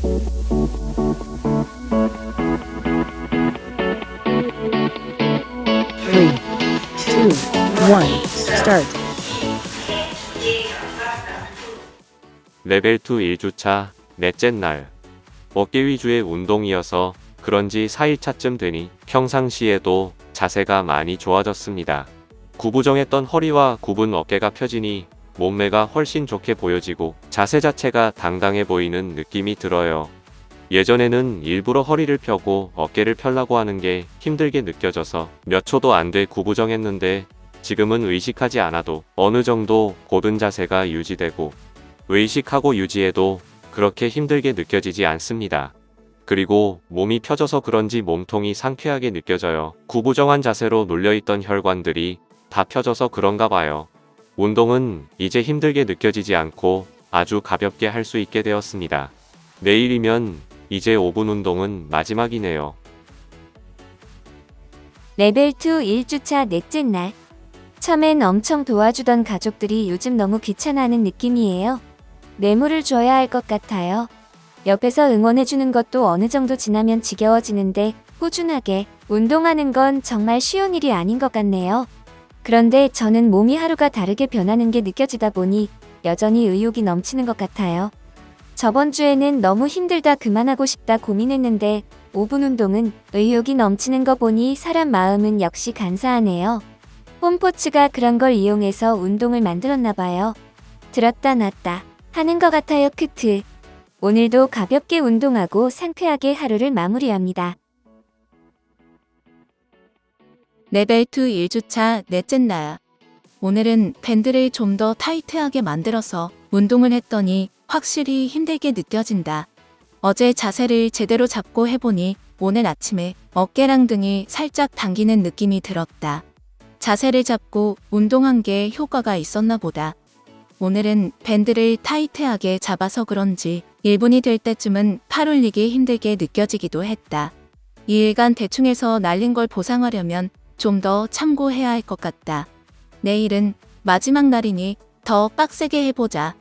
Three, two, one, start. 레벨 2 1주차 넷째 날. 어깨 위주의 운동이어서 그런지 4일차쯤 되니 평상시에도 자세가 많이 좋아졌습니다. 구부정했던 허리와 굽은 어깨가 펴지니 몸매가 훨씬 좋게 보여지고 자세 자체가 당당해 보이는 느낌이 들어요. 예전에는 일부러 허리를 펴고 어깨를 펴려고 하는 게 힘들게 느껴져서 몇 초도 안 돼 구부정했는데 지금은 의식하지 않아도 어느 정도 고든 자세가 유지되고 의식하고 유지해도 그렇게 힘들게 느껴지지 않습니다. 그리고 몸이 펴져서 그런지 몸통이 상쾌하게 느껴져요. 구부정한 자세로 눌려있던 혈관들이 다 펴져서 그런가 봐요. 운동은 이제 힘들게 느껴지지 않고 아주 가볍게 할 수 있게 되었습니다. 내일이면 이제 5분 운동은 마지막이네요. 레벨 2 1주차 넷째 날. 처음엔 엄청 도와주던 가족들이 요즘 너무 귀찮아하는 느낌이에요. 뇌물을 줘야 할 것 같아요. 옆에서 응원해주는 것도 어느 정도 지나면 지겨워지는데 꾸준하게 운동하는 건 정말 쉬운 일이 아닌 것 같네요. 그런데 저는 몸이 하루가 다르게 변하는 게 느껴지다 보니 여전히 의욕이 넘치는 것 같아요. 저번 주에는 너무 힘들다 그만하고 싶다 고민했는데 5분 운동은 의욕이 넘치는 거 보니 사람 마음은 역시 간사하네요. 홈포츠가 그런 걸 이용해서 운동을 만들었나 봐요. 들었다 놨다 하는 것 같아요 크트. 오늘도 가볍게 운동하고 상쾌하게 하루를 마무리합니다. 레벨 2 1주차 넷째 날. 오늘은 밴드를 좀 더 타이트하게 만들어서 운동을 했더니 확실히 힘들게 느껴진다. 어제 자세를 제대로 잡고 해보니 오늘 아침에 어깨랑 등이 살짝 당기는 느낌이 들었다. 자세를 잡고 운동한 게 효과가 있었나 보다. 오늘은 밴드를 타이트하게 잡아서 그런지 1분이 될 때쯤은 팔 올리기 힘들게 느껴지기도 했다. 2일간 대충해서 날린 걸 보상하려면 좀 더 참고해야 할 것 같다. 내일은 마지막 날이니 더 빡세게 해보자.